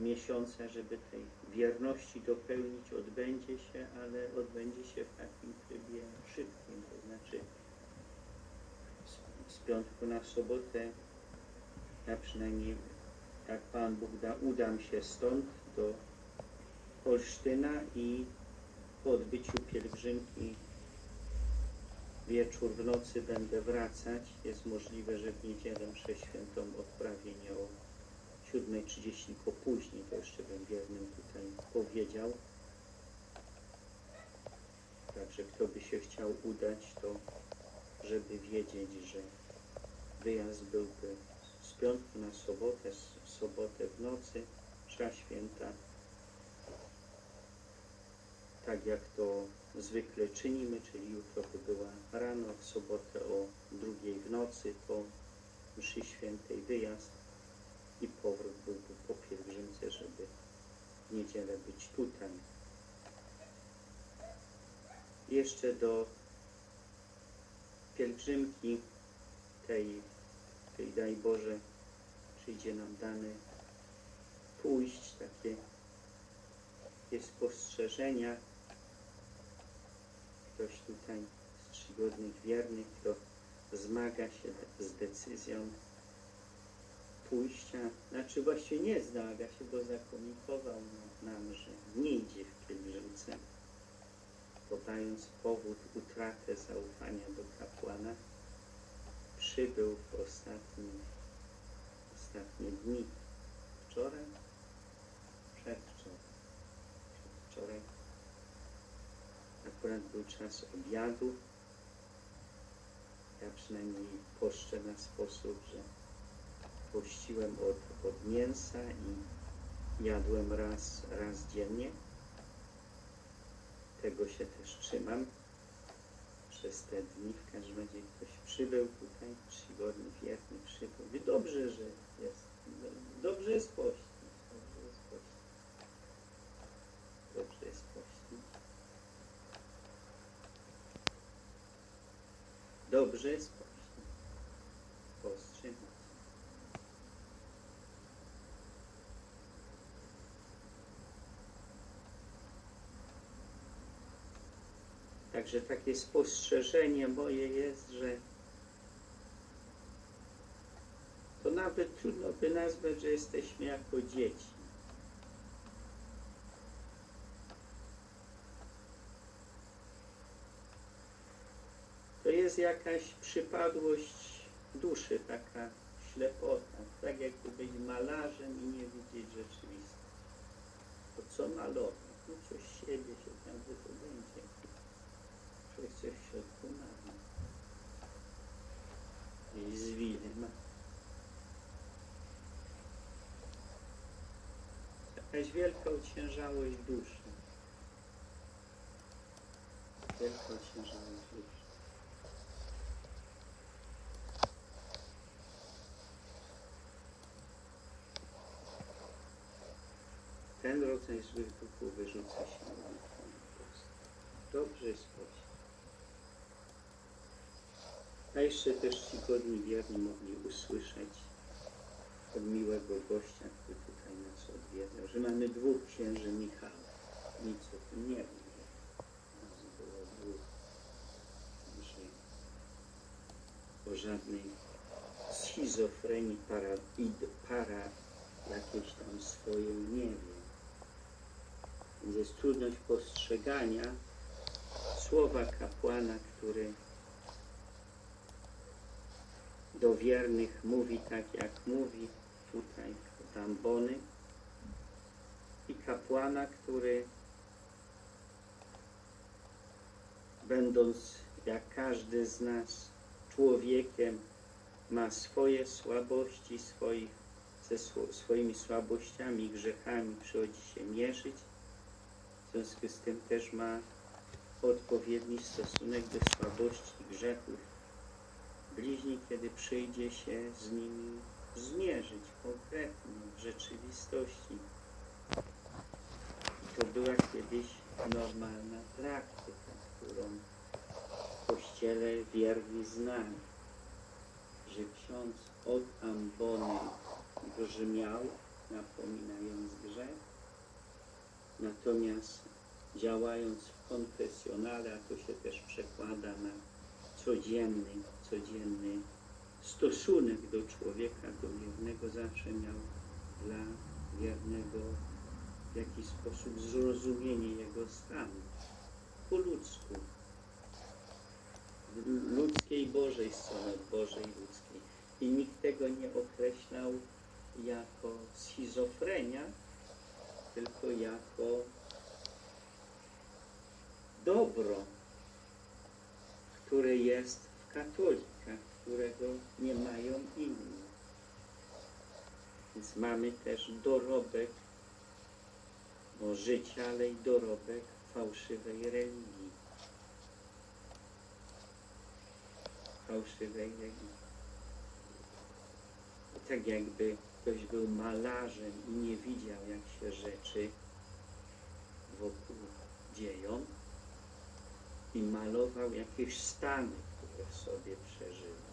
miesiąca, żeby tej wierności dopełnić, odbędzie się, ale odbędzie się w takim trybie szybkim, to znaczy z, z piątku na sobotę, ja przynajmniej jak Pan Bóg da, udam się stąd do Olsztyna i po odbyciu pielgrzymki wieczór w nocy będę wracać. Jest możliwe, że w niedzielę mszę świętą odprawię 7.30, tylko później, to jeszcze bym wiernym tutaj powiedział. Także kto by się chciał udać, to żeby wiedzieć, że wyjazd byłby z piątku na sobotę, z- sobotę w nocy, msza święta, tak jak to zwykle czynimy, czyli jutro by była rano, w sobotę o drugiej w nocy, po mszy świętej wyjazd i powrót byłby po pielgrzymce, żeby niedzielę być tutaj. Jeszcze do pielgrzymki tej, tej daj Boże, przyjdzie nam dane pójść, takie takie spostrzeżenia. Ktoś tutaj z czcigodnych wiernych, kto zmaga się z decyzją pójścia, znaczy właśnie nie zmaga się, bo zakomunikował nam, że nie idzie w pielgrzymce, podając powód utratę zaufania do kapłana, przybył w ostatnie, ostatnie dni. Wczoraj? Przedwczoraj. Wczoraj akurat był czas obiadu. Ja przynajmniej poszczę na sposób, że pościłem od, od mięsa i jadłem raz, raz dziennie. Tego się też trzymam przez te dni. W każdym razie ktoś przybył tutaj, czcigodny, wierny przybył. Dobrze, że jest. Dobrze jest pościć. Dobrze jest pościć. Dobrze jest pościć. Dobrze jest. Także takie spostrzeżenie moje jest, że to nawet trudno by nazwać, że jesteśmy jako dzieci. To jest jakaś przypadłość duszy, taka ślepota, tak jakby być malarzem i nie widzieć rzeczywistości. To co malować? No coś siebie się tam wypodędzie. Człowiek coś w środku ma. I zwiny ma. Jakaś wielka ociężałość duszy. Wielka ociężałość duszy. Ten rodzaj złych duchów wyrzuca się na Dobrze pościg. A jeszcze też ci godni wierni mogli usłyszeć miłego gościa, który tutaj nas odwiedzał, że mamy dwóch księży Michała. Nic o tym nie wiem. Nas było dwóch. Że o żadnej schizofrenii para, id, para jakiejś tam swojej nie wiem. Więc jest trudność postrzegania słowa kapłana, który do wiernych mówi tak, jak mówi tutaj Rambony i kapłana, który będąc jak każdy z nas człowiekiem ma swoje słabości, swoich, ze swo- swoimi słabościami grzechami przychodzi się mierzyć. W związku z tym też ma odpowiedni stosunek do słabości i grzechów bliźni, kiedy przyjdzie się z nimi zmierzyć konkretnie w rzeczywistości. I to była kiedyś normalna praktyka, którą w kościele wierni znali, że ksiądz od ambony brzmiał, napominając grzech. Natomiast działając w konfesjonale, a to się też przekłada na codzienny, codzienny stosunek do człowieka, do wiernego, zawsze miał dla wiernego w jakiś sposób zrozumienie jego stanu po ludzku. Ludzkiej Bożej strony, Bożej ludzkiej. I nikt tego nie określał jako schizofrenia, tylko jako dobro, które jest w katolikach, którego nie mają inni. Więc mamy też dorobek no, życia, ale i dorobek fałszywej religii. Fałszywej religii. Tak jakby ktoś był malarzem i nie widział, jak się rzeczy wokół dzieją i malował jakieś stany, które w sobie przeżywa.